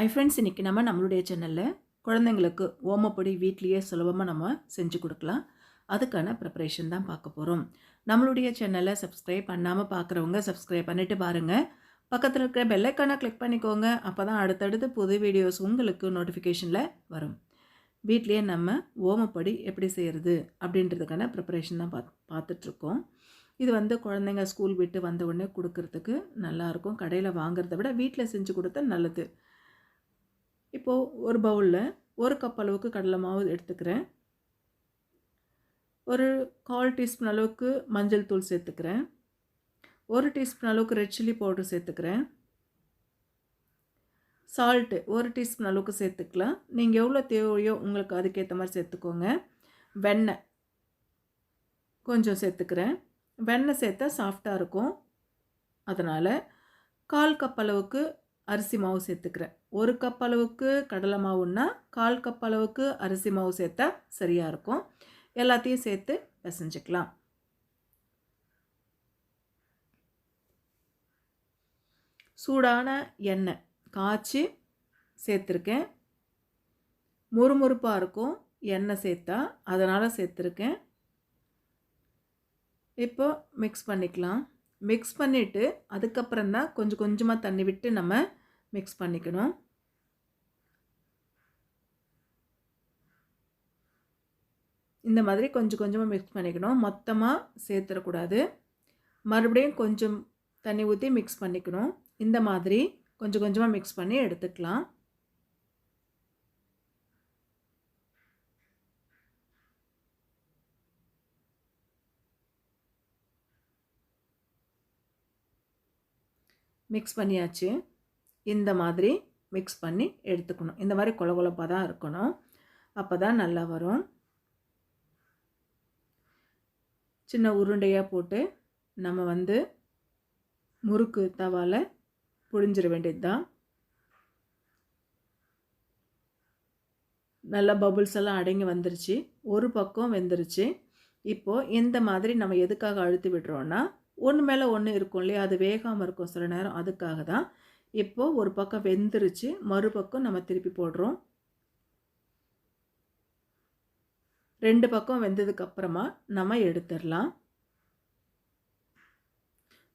ஐ friends இன்றைக்கி நம்ம நம்மளுடைய சேனலில் குழந்தைங்களுக்கு ஓமப்பொடி வீட்லேயே சுலபமாக நம்ம செஞ்சு கொடுக்கலாம். அதுக்கான ப்ரிப்பரேஷன் தான் பார்க்க போகிறோம் நம்மளுடைய சேனலை சப்ஸ்கிரைப் பண்ணாமல் பார்க்குறவங்க சப்ஸ்கிரைப் பண்ணிவிட்டு பாருங்கள் பக்கத்தில் இருக்கிற பெல்லைக்கானை கிளிக் பண்ணிக்கோங்க. அப்போ தான் அடுத்தடுத்து புது வீடியோஸ் உங்களுக்கு நோட்டிஃபிகேஷனில் வரும். வீட்லேயே நம்ம ஓமப்பொடி எப்படி செய்கிறது அப்படின்றதுக்கான ப்ரிப்பரேஷன் தான் பார்த்து பார்த்துட்ருக்கோம். இது வந்து குழந்தைங்க ஸ்கூல் விட்டு வந்த உடனே கொடுக்கறதுக்கு நல்லாயிருக்கும். கடையில் வாங்குறத விட வீட்டில் செஞ்சு கொடுத்தா நல்லது. இப்போது ஒரு பவுலில் ஒரு கப் அளவுக்கு கடலை மாவு எடுத்துக்கிறேன். ஒரு கால் டீஸ்பூன் அளவுக்கு மஞ்சள் தூள் சேர்த்துக்கிறேன். ஒரு டீஸ்பூன் அளவுக்கு ரெட் சில்லி பவுடர் சேர்த்துக்கிறேன். சால்ட்டு ஒரு டீஸ்பூன் அளவுக்கு சேர்த்துக்கலாம். நீங்கள் எவ்வளோ தேவையோ உங்களுக்கு அதுக்கேற்ற மாதிரி சேர்த்துக்கோங்க. வெண்ணெய் கொஞ்சம் சேர்த்துக்கிறேன். வெண்ணெய் சேர்த்தா சாஃப்டாக இருக்கும். அதனால் கால் கப் அளவுக்கு அரிசி மாவு சேர்த்துக்கிறேன். ஒரு கப் அளவுக்கு கடலை மாவுன்னா கால் கப் அளவுக்கு அரிசி மாவு சேர்த்தா சரியாக இருக்கும். எல்லாத்தையும் சேர்த்து பிசைஞ்சிக்கலாம். சூடான எண்ணெய் காய்ச்சி சேர்த்துருக்கேன். முறுமுறுப்பாக இருக்கும். எண்ணெய் சேர்த்தா அதனால் சேர்த்துருக்கேன். இப்போ மிக்ஸ் பண்ணிக்கலாம். மிக்ஸ் பண்ணிவிட்டு அதுக்கப்புறம் தான் கொஞ்சம் கொஞ்சமாக தண்ணி விட்டு நம்ம மிக்ஸ் பண்ணிக்கணும். இந்த மாதிரி கொஞ்சம் கொஞ்சமாக மிக்ஸ் பண்ணிக்கணும். மொத்தமாக சேர்த்துடக்கூடாது. மறுபடியும் கொஞ்சம் தண்ணி ஊற்றி மிக்ஸ் பண்ணிக்கணும். இந்த மாதிரி கொஞ்சம் கொஞ்சமாக மிக்ஸ் பண்ணி எடுத்துக்கலாம். மிக்ஸ் பண்ணியாச்சு. இந்த மாதிரி மிக்ஸ் பண்ணி எடுத்துக்கணும். இந்த மாதிரி கொல கொலப்பாக தான் இருக்கணும். அப்போ தான் நல்லா வரும். சின்ன உருண்டையாக போட்டு நம்ம வந்து முறுக்கு தவாவில் புழிஞ்சிட வேண்டியது தான் நல்லா பபுள்ஸ் எல்லாம் அடங்கி வந்துருச்சு. ஒரு பக்கம் வெந்துருச்சு. இப்போது இந்த மாதிரி நம்ம எதுக்காக அழுத்தி விடுறோன்னா ஒன்று மேலே ஒன்று இருக்கும் இல்லையா? அது வேகாமல் இருக்கும் சில நேரம். அதுக்காக தான் இப்போது ஒரு பக்கம் வெந்துருச்சு மறுபக்கம் நம்ம திருப்பி போடுறோம். ரெண்டு பக்கம் வெந்ததுக்கப்புறமா நம்ம எடுத்துடலாம்.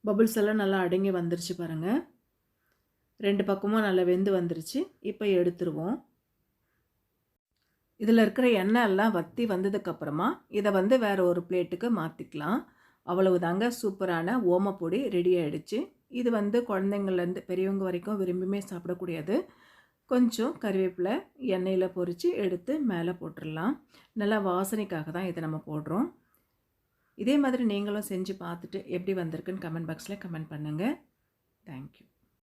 பபுள்ஸ் எல்லாம் நல்லா அடங்கி வந்துருச்சு பாருங்கள் ரெண்டு பக்கமும் நல்லா வெந்து வந்துருச்சு. இப்போ எடுத்துருவோம். இதில் இருக்கிற எண்ணெய் எல்லாம் வற்றி வந்ததுக்கப்புறமா இதை வந்து வேறு ஒரு பிளேட்டுக்கு மாற்றிக்கலாம் அவ்வளவு தாங்க சூப்பரான ஓமப்பொடி ரெடி ஆகிடுச்சு இது வந்து குழந்தைங்கள்லேருந்து பெரியவங்க வரைக்கும் விரும்பியுமே சாப்பிடக்கூடியது. கொஞ்சம் கருவேப்பிலை எண்ணெயில் பொறித்து எடுத்து மேலே போட்டுடலாம் நல்லா வாசனைக்காக தான் இதை நம்ம போடுறோம். இதே மாதிரி நீங்களும் செஞ்சு பார்த்துட்டு எப்படி வந்திருக்குன்னு கமெண்ட் பாக்ஸில் கமெண்ட் பண்ணுங்கள் தேங்க்யூ.